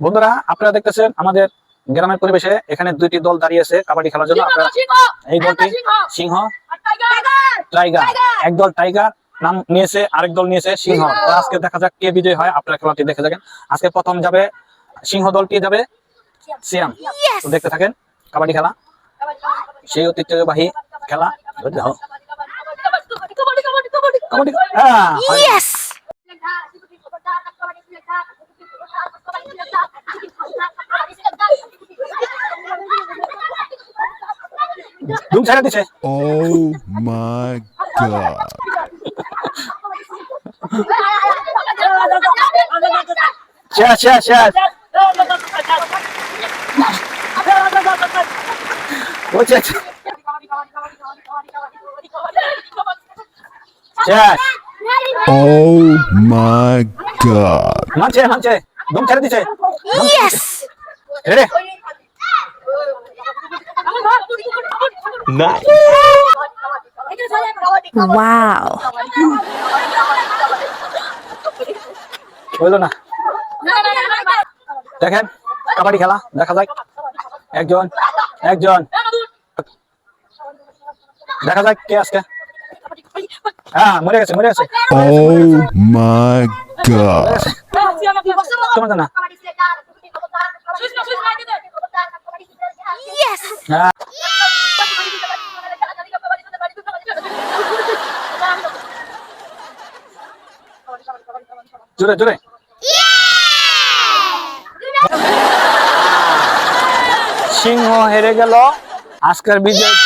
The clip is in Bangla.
বন্ধুরা আপনারা দেখতেছেন আমাদের গ্রামের পরিবেশে এখানে দুইটি দল দাঁড়িয়ে আছে কাবাডি খেলার জন্য। আপনারা এই দলটি সিংহ! টাইগার! এক দল টাইগার নাম নিয়েছে আরেক দল নিয়েছে সিংহ। আজকে দেখা যাক কে বিজয় হয় আপনারা খেলাটি দেখে থাকেন। আজকে প্রথম যাবে সিংহ দলটি যাবে? সিয়াম। তো দেখতে থাকেন কাবাডি খেলা। সেই ঐতিহ্যবাহী খেলা। কাবাডি হ্যাঁ হয়। ধুম ছেড়ে দিছে। Oh my god. শেষ শেষ শেষ। বলছে শেষ। Oh my god. মানছে মানছে। ধুম ছেড়ে দিছে। রে। Wow. হইল না। দেখেন কাবাডি খেলা দেখা যাক। একজন একজন। দেখা যাক কে আজকে। হ্যাঁ মরে গেছে মরে গেছে। Oh my god. সিংহ হেরে গেল আজকের বিজয়?